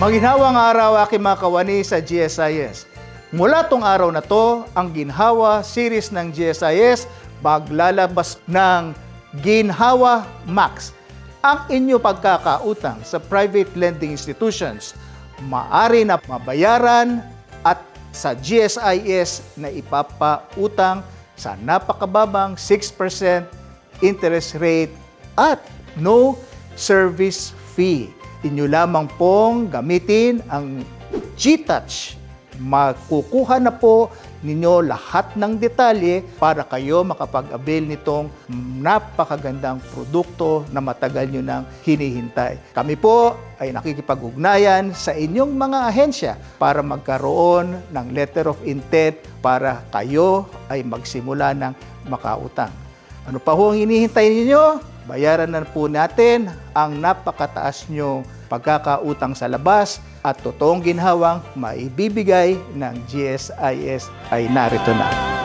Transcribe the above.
Maginhawang araw aking mga kawani sa GSIS. Mula tong araw na to, ang Ginhawa series ng GSIS maglalabas ng Ginhawa Max. Ang inyo pagkakautang sa private lending institutions, maari na mabayaran at sa GSIS na ipapautang sa napakababang 6% interest rate at no service fee. Inyo lamang pong gamitin ang GTouch. Makukuha na po ninyo lahat ng detalye para kayo makapag-avail nitong napakagandang produkto na matagal nyo nang hinihintay. Kami po ay nakikipag-ugnayan sa inyong mga ahensya para magkaroon ng letter of intent para kayo ay magsimula ng makautang. Ano pa ho ang hinihintay ninyo? Bayaran na po natin ang napakataas nyong pagkakautang sa labas at totoong ginhawang maibibigay ng GSIS ay narito na.